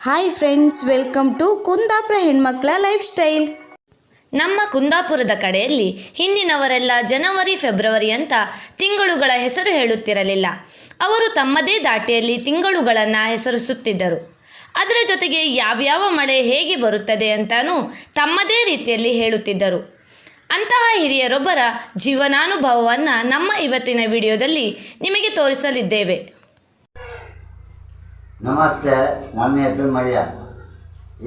Hi friends welcome to Kundapura ಹೆಣ್ಮಕ್ಳ life style ನಮ್ಮ ಕುಂದಾಪುರದ ಕಡೆಯಲ್ಲಿ ಹಿಂದಿನವರೆಲ್ಲ ಜನವರಿ, ಫೆಬ್ರವರಿ ಅಂತ ತಿಂಗಳುಗಳ ಹೆಸರು ಹೇಳುತ್ತಿರಲಿಲ್ಲ. ಅವರು ತಮ್ಮದೇ ದಾಟಿಯಲ್ಲಿ ತಿಂಗಳುಗಳನ್ನು ಹೆಸರಿಸುತ್ತಿದ್ದರು. ಅದರ ಜೊತೆಗೆ ಯಾವ್ಯಾವ ಮಳೆ ಹೇಗೆ ಬರುತ್ತದೆ ಅಂತಾನೂ ತಮ್ಮದೇ ರೀತಿಯಲ್ಲಿ ಹೇಳುತ್ತಿದ್ದರು. ಅಂತಹ ಹಿರಿಯರೊಬ್ಬರ ಜೀವನಾನುಭವವನ್ನು ನಮ್ಮ ಇವತ್ತಿನ ವಿಡಿಯೋದಲ್ಲಿ ನಿಮಗೆ ತೋರಿಸಲಿದ್ದೇವೆ. ನಮಸ್ತೆ, ನನ್ನ ಹೆಸರು ಮರಿಯ.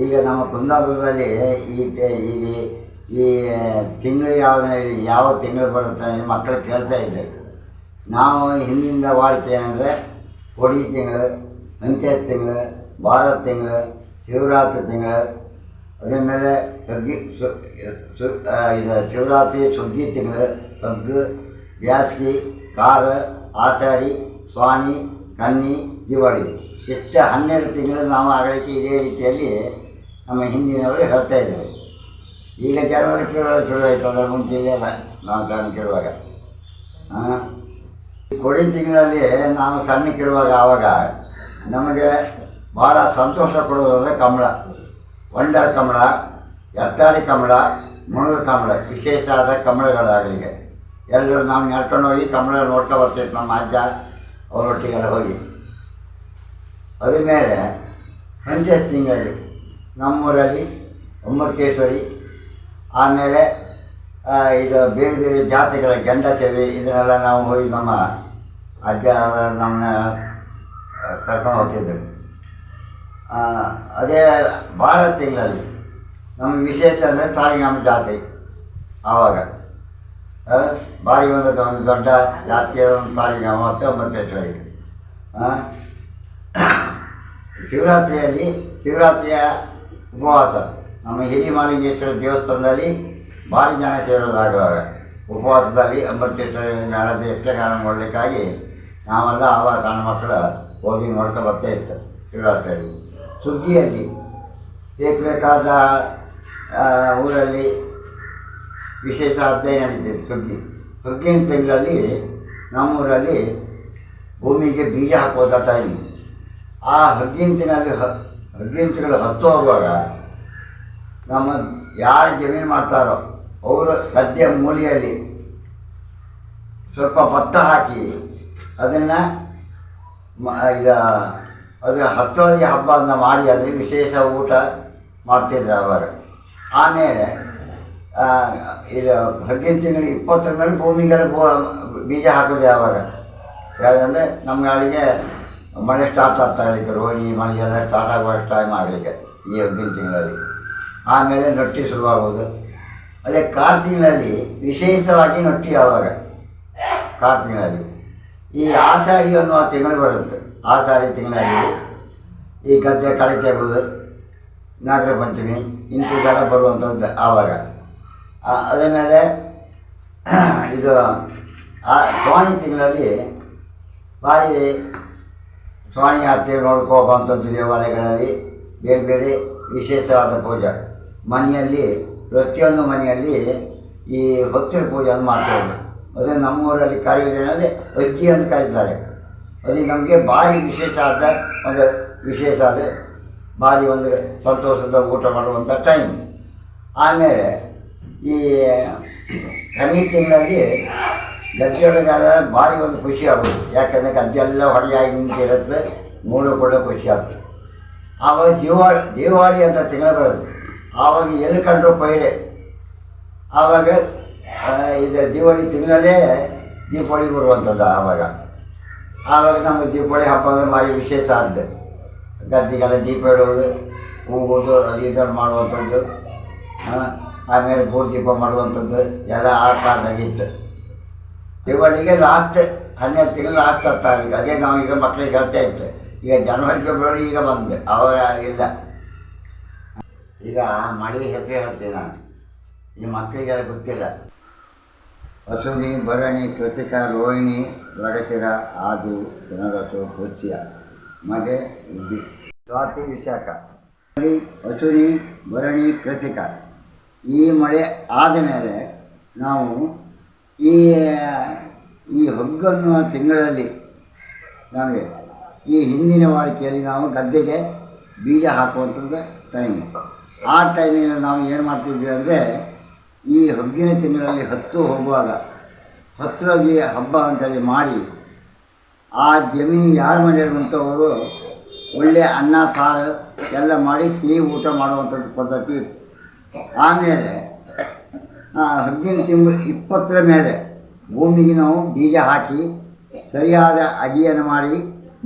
ಈಗ ನಮ್ಮ ಕುಂದಾಪುರದಲ್ಲಿ ಈ ಇಲ್ಲಿ ಈ- ತಿಂಗಳು ಯಾವ್ದು ಯಾವ ತಿಂಗಳು ಬರುತ್ತೆ ಮಕ್ಕಳು ಕೇಳ್ತಾ ಇದ್ದರು. ನಾವು ಹಿಂದಿಂದ ವಾಡಿಕೆ ಏನಂದರೆ ಕೊಡಿ ತಿಂಗಳು ಮಂಚೆ ತಿಂಗಳು, ಭಾರತ ತಿಂಗಳು, ಶಿವರಾತ್ರಿ ತಿಂಗಳು, ಅದ್ರ ಮೇಲೆ ಕಗ್ಗಿ ಸು ಇದು ಶಿವರಾತ್ರಿ ಸುಗ್ಗಿ ತಿಂಗಳು ಕಗ್ಗು ಬ್ಯಾಸ್ಗಿ ಕಾರ ಆಷಾಢಿ, ಸ್ವಾಣಿ, ಕನ್ನಿ ದಿವಾಳಿ ಇಷ್ಟು ಹನ್ನೆರಡು ತಿಂಗಳು ನಾವು ಆಗಲಿಕ್ಕೆ ಇದೇ ರೀತಿಯಲ್ಲಿ ನಮ್ಮ ಹಿಂದಿನವರು ಹೇಳ್ತಾ ಇದ್ದೇವೆ ಈಗ ಜನವರಿ ಫೆಬ್ರವರಿ ಶುರು ಆಯಿತು, ಅದರ ಮುಂಚೆ ಇಲ್ಲ ನಾವು ಈ ಕೊಡಿ ತಿಂಗಳಲ್ಲಿ ನಾವು ಸಣ್ಣಕ್ಕಿರುವಾಗ ಆವಾಗ ನಮಗೆ ಭಾಳ ಸಂತೋಷ ಕೊಡೋದಂದರೆ ಕಮಲ. ವಂಡರ್ ಕಮಲ ಎತ್ತಾಡಿ ಕಮಲ, ಮುಳುಗು ಕಮಲ, ವಿಶೇಷ ಆದ ಕಮಲಗಳಾಗಲಿಗೆ ಎಲ್ಲರೂ ನಾವು ನಡ್ಕೊಂಡು ಹೋಗಿ ಕಮಲ ನೋಡ್ಕೊ ಬರ್ತಿತ್ತು ನಮ್ಮ ಅಜ್ಜ ಅವರೊಟ್ಟಿಗೆಲ್ಲ ಹೋಗಿ. ಅದ್ರ ಮೇಲೆ ಸಂಜೆ ತಿಂಗಳಲ್ಲಿ ನಮ್ಮೂರಲ್ಲಿ ಒಮ್ಮಕ್ಕೇಶ್ವರಿ ಆಮೇಲೆ ಇದು ಬೇರೆ ಬೇರೆ ಜಾತಿಗಳ ಗಂಡ ಸೇವೆ ಇದನ್ನೆಲ್ಲ ನಾವು ಹೋಗಿ ನಮ್ಮ ಅಜ್ಜ ನಮ್ಮನ್ನ ಕರ್ಕೊಂಡು ಹೋಗ್ತಿದ್ದರು ಅದೇ ಭಾರತ ತಿಂಗಳಲ್ಲಿ ನಮ್ಮ ವಿಶೇಷ ಅಂದರೆ ಸಾರಿಗಾಮ ಜಾತ್ರೆ ಆವಾಗ. ಬಾರಿ ಒಂದು ದೊಡ್ಡ ಜಾತಿಯ ಒಂದು ಸಾಲಿಗ್ರಾಮ ಮತ್ತು ಆ, ಶಿವರಾತ್ರಿಯಲ್ಲಿ, ಶಿವರಾತ್ರಿಯ ಉಪವಾಸ. ನಮ್ಮ ಹಿರಿಮಾಲಿಂಗೇಶ್ವರ ದೇವಸ್ಥಾನದಲ್ಲಿ ಭಾರಿ ಜನ ಸೇರೋದಾಗುವಾಗ ಉಪವಾಸದಲ್ಲಿ ಅಂಬರೀಶ್ವರ ಮೇಳದ ಯಕ್ಷಗಾನ ಮಾಡಲಿಕ್ಕಾಗಿ ನಾವೆಲ್ಲ ಆವಾಗ ಸಣ್ಣ ಮಕ್ಕಳು ಹೋಗಿ ನೋಡ್ತಾ ಬರ್ತಾ ಇತ್ತು ಶಿವರಾತ್ರಿಯಲ್ಲಿ. ಸುಗ್ಗಿಯಲ್ಲಿ ಬೇಕಾದ ಊರಲ್ಲಿ ವಿಶೇಷ ಅಧ್ಯಯನ ಇದೆ ಸುಗ್ಗಿ. ಸುಗ್ಗಿನ ತಿಂಗಳಲ್ಲಿ ನಮ್ಮೂರಲ್ಲಿ ಭೂಮಿಗೆ ಬೀಜ ಹಾಕುವಂಥ ಟೈಮ್ ಆ ಹಗ್ಗಿಂಚಿನಲ್ಲಿ ಹ ಹಗ್ಗಿಂಚುಗಳು ಹತ್ತು ಹೋಗುವಾಗ ನಮ್ಮ ಯಾರು ಜಮೀನು ಮಾಡ್ತಾರೋ ಅವರು ಸದ್ಯ ಮೂಲೆಯಲ್ಲಿ ಸ್ವಲ್ಪ ಭತ್ತ ಹಾಕಿ ಅದನ್ನು ಈಗ ಅದರ ಹತ್ತೊಳಗೆ ಹಬ್ಬವನ್ನು ಮಾಡಿ ಅದ್ರ ವಿಶೇಷ ಊಟ ಮಾಡ್ತಿದ್ರು ಅವರು ಆಮೇಲೆ ಇದು ಹಗ್ಗಿನ ತಿಂಗಳು ಇಪ್ಪತ್ತರ ಮೇಲೆ ಭೂಮಿಗೆಲ್ಲ ಬೀಜ ಹಾಕೋದು ಯಾವಾಗ? ಯಾಕಂದರೆ ನಮ್ಮ ಗಾಳಿಗೆ ಮಳೆ ಸ್ಟಾರ್ಟ್ ಆಗ್ತಾರೆ ಇರಲಿಕ್ಕೆ ಮಳೆ ಎಲ್ಲ ಸ್ಟಾರ್ಟ್ ಆಗುವ ಟೈಮ್ ಆಗಲಿಕ್ಕೆ ಈ ಹಬ್ಬಿನ ತಿಂಗಳಲ್ಲಿ. ಆಮೇಲೆ ನೊಟ್ಟಿ ಶುರುವಾಗೋದು. ಅದೇ ಕಾರ್ತಿಗಳಲ್ಲಿ ವಿಶೇಷವಾಗಿ ನೊಟ್ಟಿ ಯಾವಾಗ? ಕಾರ್ತಿಗಳಲ್ಲಿ ಈ ಆಷಾಢಿ ಅನ್ನುವ ತಿಂಗಳು ಬರುತ್ತೆ. ಆಷಾಢಿ ತಿಂಗಳಲ್ಲಿ ಈ ಗದ್ದೆ ಕಳೆ ತೆಗೆದು, ನಾಗರ ಪಂಚಮಿ ಇಂಥದ್ದೆಲ್ಲ ಬರುವಂಥದ್ದು ಆವಾಗ. ಅದ್ರ ಮೇಲೆ ಇದು, ಆ ಕೋಣಿ ತಿಂಗಳಲ್ಲಿ ಭಾರಿ ಸ್ವಾಣಿ ಆರತಿ ನೋಡ್ಕೋಬಂಥದ್ದು ದೇವಾಲಯಗಳಲ್ಲಿ ಬೇರೆ ಬೇರೆ ವಿಶೇಷವಾದ ಪೂಜೆ. ಮನೆಯಲ್ಲಿ, ಪ್ರತಿಯೊಂದು ಮನೆಯಲ್ಲಿ ಈ ಹೊತ್ತಿನ ಪೂಜೆಯನ್ನು ಮಾಡ್ತಾರೆ ಅದೇ ನಮ್ಮೂರಲ್ಲಿ ಕರೆಯೋದೇನೆಂದರೆ ಅಜ್ಜಿ ಅಂತ ಕರೀತಾರೆ. ಅದು ನಮಗೆ ಭಾರಿ ವಿಶೇಷ ಆದ ಒಂದು ವಿಶೇಷ ಆದ ಭಾರಿ ಒಂದು ಸಂತೋಷದ ಊಟ ಮಾಡುವಂಥ ಟೈಮ್ ಆಮೇಲೆ ಈ ಕಮ್ಮಿ ತಿಂಗಳಲ್ಲಿ ಗದ್ದೆಯೊಳಗಾದ ಭಾರಿ ಒಂದು ಖುಷಿ ಆಗೋದು ಯಾಕಂದರೆ ಗದ್ದೆಲ್ಲ ಹೊಡೆಯಾಗಿ ನಿಂತಿರುತ್ತೆ ಕೂಡ ಖುಷಿ ಆಗ್ತದೆ. ಆವಾಗ ದಿವಾಳಿ ದಿವಾಳಿ ಅಂತ ತಿಂಗಳು ಬರುತ್ತೆ. ಆವಾಗ ಎಲ್ಲಿ ಕಂಡ್ರು ಪೈರೆ. ಆವಾಗ ಇದು ದಿವಾಳಿ ತಿಂಗಳಲ್ಲೇ ದೀಪಾವಳಿ ಬರುವಂಥದ್ದು ಆವಾಗ. ಆವಾಗ ನಮಗೆ ದೀಪಾವಳಿ ಹಬ್ಬ ಅಂದರೆ ಭಾರಿ ವಿಶೇಷ ಆದ್ದೆ ಗದ್ದೆಗೆಲ್ಲ ದೀಪ ಇಡುವುದು ಹೋಗೋದು ಅದು ಇದನ್ನು ಮಾಡುವಂಥದ್ದು ಆಮೇಲೆ ಬೂರು ದೀಪ ಮಾಡುವಂಥದ್ದು, ಎಲ್ಲ ಆ ಕಾಲದಾಗಿತ್ತು ದಿವಾಳಿಗೆ ಲಾಸ್ಟ್ ಹನ್ನೆರಡು ತಿಂಗಳು ಲಾಸ್ಟ್ ಈಗ ಅದೇ ನಾವು ಈಗ ಮಕ್ಕಳಿಗೆ ಹೇಳ್ತಾ ಇದ್ದೆ. ಈಗ ಜನವರಿ, ಫೆಬ್ರವರಿ ಈಗ ಬಂದೆ. ಅವಾಗ ಇಲ್ಲ. ಈಗ ಮಳೆ ಹೆಸರು ಹೇಳ್ತೀನಿ ನಾನು. ಈ ಮಕ್ಕಳಿಗೆಲ್ಲ ಗೊತ್ತಿಲ್ಲ. ಹಸುನಿ ಭರಣಿ, ಕೃತಿಕ, ರೋಹಿಣಿ ಮೃಗಶಿರ ಆದು, ಜನರಸು ಕೃತ್ಯ ಮಗೆ ಸ್ವಾತಿ, ವಿಶಾಖ. ಮಳೆ ಹಸುನಿ ಭರಣಿ, ಕೃತಿಕ. ಈ ಮಳೆ ಆದ ಮೇಲೆ ನಾವು ಈ ಈ ಹೊಗ್ಗನ್ನು ತಿಂಗಳಲ್ಲಿ ನಮಗೆ ಈ ಹಿಂದಿನ ವಾಡಿಕೆಯಲ್ಲಿ ನಾವು ಗದ್ದೆಗೆ ಬೀಜ ಹಾಕುವಂಥದ್ದು ಟೈಮು ಆ ಟೈಮಿನಲ್ಲಿ ನಾವು ಏನು ಮಾಡ್ತಿದ್ವಿ ಅಂದರೆ ಈ ಹೊಗ್ಗಿನ ತಿಂಗಳಲ್ಲಿ ಹತ್ತು ಹೋಗುವಾಗ ಹತ್ತಿರೋಗಿ ಹಬ್ಬ ಅಂತೇಳಿ ಮಾಡಿ ಆ ಜಮೀನು ಯಾರ ಮನೆಯಲ್ಲಿ ಬಂತವರು ಒಳ್ಳೆ ಅನ್ನ, ಸಾರು ಎಲ್ಲ ಮಾಡಿ ಸಿಹಿ ಊಟ ಮಾಡುವಂಥದ್ದು ಪದ್ಧತಿ ಆಮೇಲೆ ಹದ್ದಿನ ತಿಂಗಳು ಇಪ್ಪತ್ತರ ಮೇಲೆ ಭೂಮಿಗೆ ನಾವು ಬೀಜ ಹಾಕಿ ಸರಿಯಾದ ಅಗಿಯನ್ನು ಮಾಡಿ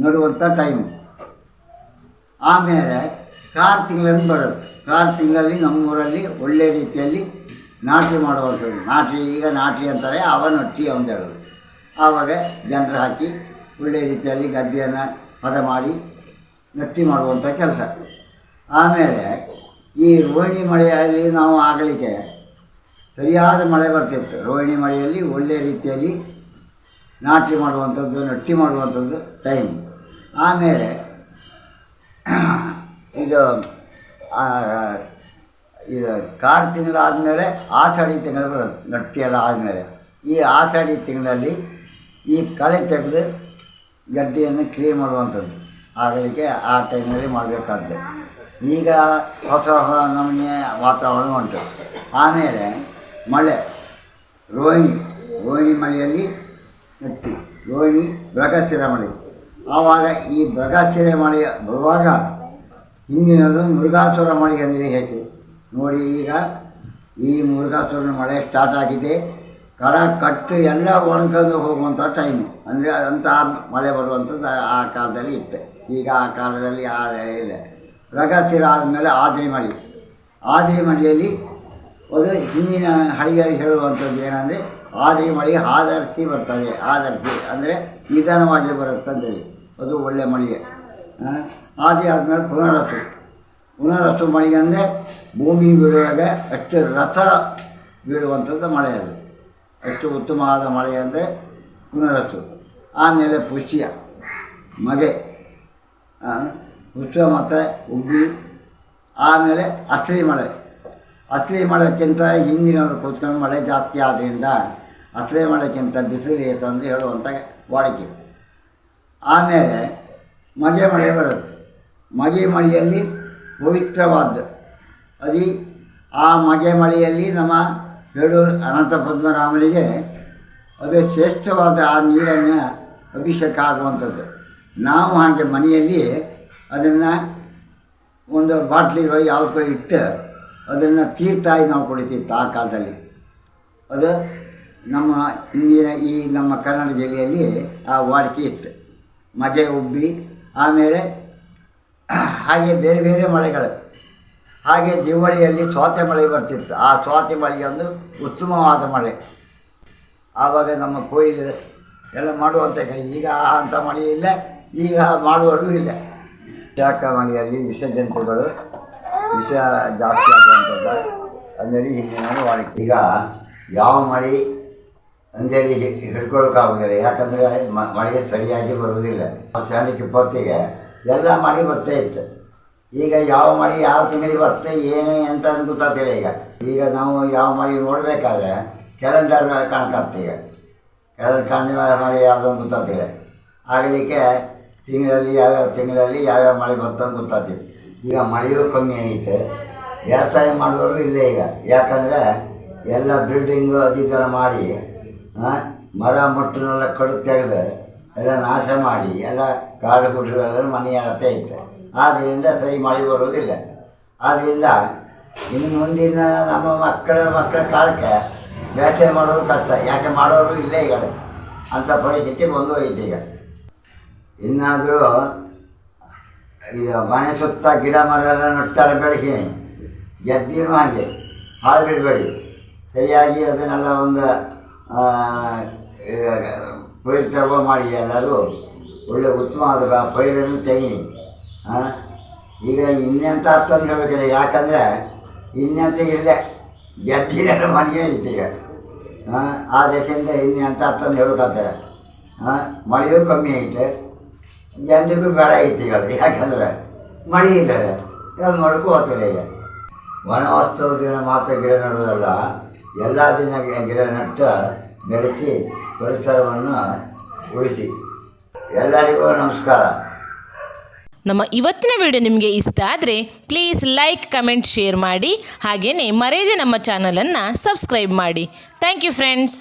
ನೆಡುವಂಥ ಟೈಮು ಆಮೇಲೆ ಕಾರ್ ತಿಂಗಳಲ್ಲಿ ಬರೋದು. ಕಾರ್ ತಿಂಗಳಲ್ಲಿ ನಮ್ಮೂರಲ್ಲಿ ಒಳ್ಳೆ ರೀತಿಯಲ್ಲಿ ನಾಟಿ ಮಾಡುವಂಥದ್ದು. ನಾಟಿ, ಈಗ ನಾಟಿ ಅಂತಾರೆ ಅವ ನಟ್ಟಿ ಅಂತ ಹೇಳೋದು ಆವಾಗ ಜನರು ಹಾಕಿ ಒಳ್ಳೆ ರೀತಿಯಲ್ಲಿ ಗದ್ದೆಯನ್ನು ಪದ ಮಾಡಿ ನಟ್ಟಿ ಮಾಡುವಂಥ ಕೆಲಸ. ಆಮೇಲೆ ಈ ರೋಹಿಣಿ ಮಳೆಯಲ್ಲಿ ನಾವು ಆಗಲಿಕ್ಕೆ ಸರಿಯಾದ ಮಳೆ ಬರ್ತಿತ್ತು. ರೋಹಿಣಿ ಮಳೆಯಲ್ಲಿ ಒಳ್ಳೆಯ ರೀತಿಯಲ್ಲಿ ನಾಟಿ ಮಾಡುವಂಥದ್ದು, ನಟ್ಟಿ ಮಾಡುವಂಥದ್ದು ಟೈಮ್ ಆಮೇಲೆ, ಇದು ಇದು ಕಾರ್ ತಿಂಗಳಾದಮೇಲೆ ಆಷಾಢಿ ತಿಂಗಳು ಬರುತ್ತೆ, ನಟ್ಟಿ ಎಲ್ಲ ಆದಮೇಲೆ. ಈ ಆಷಾಢಿ ತಿಂಗಳಲ್ಲಿ ಈ ಕಳೆ ತೆಗೆದು ಗಡ್ಡೆಯನ್ನು ಕ್ಲೀನ್ ಮಾಡುವಂಥದ್ದು. ಆಗಲಿಕ್ಕೆ ಆ ಟೈಮಲ್ಲಿ ಮಾಡಬೇಕಾದ್ರೆ ಈಗ ಹೊಸ ಹೊಸ ನಮಗೆ ವಾತಾವರಣ ಉಂಟು. ಆಮೇಲೆ ಮಳೆ. ರೋಹಿಣಿ. ರೋಹಿಣಿ ಮಳೆಯಲ್ಲಿ ನೆಟ್ಟಿ. ರೋಹಿಣಿ ಬೃಹಸ್ಥಿರ ಮಳೆ. ಆವಾಗ ಈ ಬೃಹಸ್ಥಿರ ಮಳೆ ಬರುವಾಗ ಹಿಂದಿನದು ಮುರುಘಾಸುರ ಮಳೆ ಅಂದರೆ ಹೇಗೆ? ನೋಡಿ ಈಗ ಈ ಮುರುಘಾಸುರನ ಮಳೆ ಸ್ಟಾರ್ಟ್ ಆಗಿದೆ. ಕರ ಕಟ್ಟು ಎಲ್ಲ ಒಣಕೊಂಡು ಹೋಗುವಂಥ ಟೈಮು ಅಂದರೆ ಅಂತ ಮಳೆ ಬರುವಂಥದ್ದು ಆ- ಕಾಲದಲ್ಲಿ ಇತ್ತು. ಈಗ ಆ ಕಾಲದಲ್ಲಿ ಆ ಇಲ್ಲ. ಮೃಗಸ್ಥಿರ ಆದಮೇಲೆ ಆದ್ರಿ ಮಳೆ. ಆದ್ರಿ ಮಳೆಯಲ್ಲಿ ಅದು ಹಿಂದಿನ ಹಳಿಯರು ಹೇಳುವಂಥದ್ದು ಏನಂದರೆ, ಆದ್ರಿ ಮಳೆ ಆಧರಿಸಿ ಬರ್ತದೆ ಆಧರಿಸಿ ಅಂದರೆ ನಿಧಾನವಾಗಿ ಬರುತ್ತದೆ ಅದು ಒಳ್ಳೆಯ ಮಳೆಗೆ ಆದಿ ಆದಮೇಲೆ ಪುನರಸು ಪುನರಸು ಮಳೆ ಅಂದರೆ ಭೂಮಿ ಬೀಳುವಾಗ ಅಷ್ಟು ರಸ ಬೀಳುವಂಥದ್ದು ಮಳೆ ಅದು. ಅಷ್ಟು ಉತ್ತಮವಾದ ಮಳೆ ಅಂದರೆ ಪುನರಸು ಆಮೇಲೆ ಪುಷ್ಯ, ಮಗೆ ಪುಷ್ಯ ಮತ್ತು ಉಗ್ಗಿ ಆಮೇಲೆ ಅಸ್ಲಿ ಮಳೆ. ಅಸ್ಲಿ ಮಳೆಕ್ಕಿಂತ ಹಿಂದಿನವರು ಕೂತ್ಕೊಂಡು ಮಳೆ ಜಾಸ್ತಿ ಆದ್ದರಿಂದ ಅಸ್ಲಿ ಮಳೆಕ್ಕಿಂತ ಬಿಸಿಲು ಏತು ಅಂತ ಹೇಳುವಂಥ ವಾಡಿಕೆ. ಆಮೇಲೆ ಮಗೆ ಮಳೆ ಬರುತ್ತೆ. ಮಗೆ ಮಳೆಯಲ್ಲಿ ಪವಿತ್ರವಾದ್ದು ಅದಿ ಆ ಮಗೆ ಮಳೆಯಲ್ಲಿ ನಮ್ಮ ಹೇಳೂರು ಅನಂತ ಪದ್ಮರಾಮನಿಗೆ ಅದು ಶ್ರೇಷ್ಠವಾದ ಆ ನೀರನ್ನು ಅಭಿಷೇಕ ಆಗುವಂಥದ್ದು. ನಾವು ಹಾಗೆ ಮನೆಯಲ್ಲಿ ಅದನ್ನು ಒಂದು ಬಾಟ್ಲಿಗೆ ಯಾವುದಕ್ಕೋ ಇಟ್ಟು ಅದನ್ನು ತೀರ್ಥಾಗಿ ನಾವು ಕುಡಿತಿತ್ತು ಆ ಕಾಲದಲ್ಲಿ. ಅದು ನಮ್ಮ ಹಿಂದಿನ ಈ ನಮ್ಮ ಕನ್ನಡ ಜಿಲ್ಲೆಯಲ್ಲಿ ಆ ವಾಡಿಕೆ ಇತ್ತು. ಮಜೆ ಉಬ್ಬಿ, ಆಮೇಲೆ ಹಾಗೆ ಬೇರೆ ಬೇರೆ ಮಳೆಗಳು. ಹಾಗೆ ದಿವಳಿಯಲ್ಲಿ ಸ್ವಾತಿ ಮಳೆ ಬರ್ತಿತ್ತು. ಆ ಸ್ವಾತಿ ಮಳೆಗೆ ಒಂದು ಉತ್ತಮವಾದ ಮಳೆ. ಆವಾಗ ನಮ್ಮ ಕೊಯ್ಲು ಎಲ್ಲ ಮಾಡುವಂಥ ಈಗ ಅಂಥ ಮಳೆ ಇಲ್ಲ, ಈಗ ಮಾಡುವವರು ಇಲ್ಲ. ಶಾಖ ಮಳೆಯಲ್ಲಿ ವಿಷ ಜಂತುಗಳು ವಿಷ ಜಾಸ್ತಿ ಆಗುವಂಥದ್ದು. ಅಂದೇಳಿ ಹಿಂದಿನ ವಾಡಿಕೆ. ಈಗ ಯಾವ ಮಳೆ ಅಂದೇಳಿ ಹಿಡ್ಕೊಳಕ್ಕಾಗೋದಿಲ್ಲ. ಯಾಕಂದರೆ ಮಳೆ ಸರಿಯಾಗಿ ಬರುವುದಿಲ್ಲ. ಸಣ್ಣ ಇಪ್ಪತ್ತಿಗೆ ಎಲ್ಲ ಮಳೆ ಬರ್ತೇ ಇತ್ತು. ಈಗ ಯಾವ ಮಳೆ ಯಾವ ತಿಂಗಳಿಗೆ ಬರುತ್ತೆ ಏನು ಅಂತ ಗೊತ್ತಾಗ್ತಿಲ್ಲ ಈಗ. ಈಗ ನಾವು ಯಾವ ಮಳೆ ನೋಡಬೇಕಾದ್ರೆ ಕ್ಯಾಲೆಂಡರ್ ಕಾಣ್ಕತ್ತೆ ಈಗ. ಕ್ಯಾಲೆಂಡರ್ ಕಾಣಿ ಮಳೆ ಯಾವುದಂತ ಗೊತ್ತಾಗ್ತಿಲ್ಲ. ಆಗಲಿಕ್ಕೆ ತಿಂಗಳಲ್ಲಿ ಯಾವ್ಯಾವ ತಿಂಗಳಲ್ಲಿ ಯಾವ್ಯಾವ ಮಳೆ ಬರ್ತಂತ ಗೊತ್ತಾಗ್ತಿತ್ತು ಈಗ ಮಳೆಯೂ ಕಮ್ಮಿ ಐತೆ. ವ್ಯವಸಾಯ ಮಾಡೋರು ಇಲ್ಲೇ ಈಗ. ಯಾಕಂದರೆ ಎಲ್ಲ ಬಿಲ್ಡಿಂಗು ಥರ ಮಾಡಿ ಮರ ಮುಟ್ಟನೆಲ್ಲ ಕಡು ತೆಗೆದು ಎಲ್ಲ ನಾಶ ಮಾಡಿ, ಎಲ್ಲ ಕಾಡು ಗುಡ್ಡಗಳೆಲ್ಲ ಮನೆಯಾಗತ್ತೆ ಇತ್ತು. ಆದ್ದರಿಂದ ಸರಿ ಮಳೆ ಬರೋದಿಲ್ಲ ಆದ್ದರಿಂದ ಇನ್ನು ಮುಂದಿನ ನಮ್ಮ ಮಕ್ಕಳ ಮಕ್ಕಳ ಕಾಲಕ್ಕೆ ಬೇಸಾಯ ಮಾಡೋದು ಕಷ್ಟ. ಯಾಕೆ ಮಾಡೋರು ಇಲ್ಲೇ ಈಗ. ಅಂಥ ಪರಿಸ್ಥಿತಿ ಬಂದು ಹೋಯ್ತು ಈಗ. ಇನ್ನಾದರೂ ಈಗ ಮನೆ ಸುತ್ತ ಗಿಡ ಮರ ಎಲ್ಲ ನಟ್ಟಾರೆ ಬೆಳೆಸೀನಿ ಗೆದ್ದಿನೂ ಹಾಗೆ. ಹಾಳು ಬಿಡಬೇಡಿ. ಸರಿಯಾಗಿ ಅದನ್ನೆಲ್ಲ ಒಂದು ಪೈರು ಮಾಡಿ ಎಲ್ಲರೂ. ಒಳ್ಳೆ ಉತ್ತಮವಾದ ಪೈರನ್ನು ತೆಗಿ. ಹಾಂ ಈಗ ಇನ್ನೆಂತ ಅಂತ ಹೇಳಬೇಕಿಲ್ಲ. ಯಾಕಂದರೆ ಇನ್ನೆಂತ ಇಲ್ಲೇ ಗೆದ್ದಿನೆಲ್ಲ ಮನೆಗೆ ಐತೆ ಹಾಂ ಆ ದೇಶದಿಂದ ಇನ್ನೆಂತ ಅಂತ ಹೇಳ್ಬೇಕಾಗ್ತಾರೆ ಹಾಂ ಮಳೆಯೂ ಕಮ್ಮಿ ಐತೆ. ಜನರಿಗೂ ಬೇಡ ಐತಿ ಈಗ ಯಾಕಂದ್ರೆ ಮಳೆ ಇಲ್ಲ ಇವಾಗ ಮಡ್ಕೊ ಹೋಗ್ತಿಲ್ಲ ಈಗ. ವನವಾಸ್ತವ ದಿನ ಮಾತ್ರ ಗಿಡ ನೆಡೋದಲ್ಲ ಎಲ್ಲ ದಿನ ಗಿಡ ನೆಟ್ಟು ಬೆಳೆಸಿ ಪರಿಸರವನ್ನು ಉಳಿಸಿ. ಎಲ್ಲರಿಗೂ ನಮಸ್ಕಾರ. ನಮ್ಮ ಇವತ್ತಿನ ವಿಡಿಯೋ ನಿಮಗೆ ಇಷ್ಟ ಆದರೆ ಪ್ಲೀಸ್ ಲೈಕ್ ಕಮೆಂಟ್ ಶೇರ್ ಮಾಡಿ ಹಾಗೆಯೇ ಮರೆಯದೆ ನಮ್ಮ ಚಾನಲನ್ನು ಸಬ್ಸ್ಕ್ರೈಬ್ ಮಾಡಿ. Thank you friends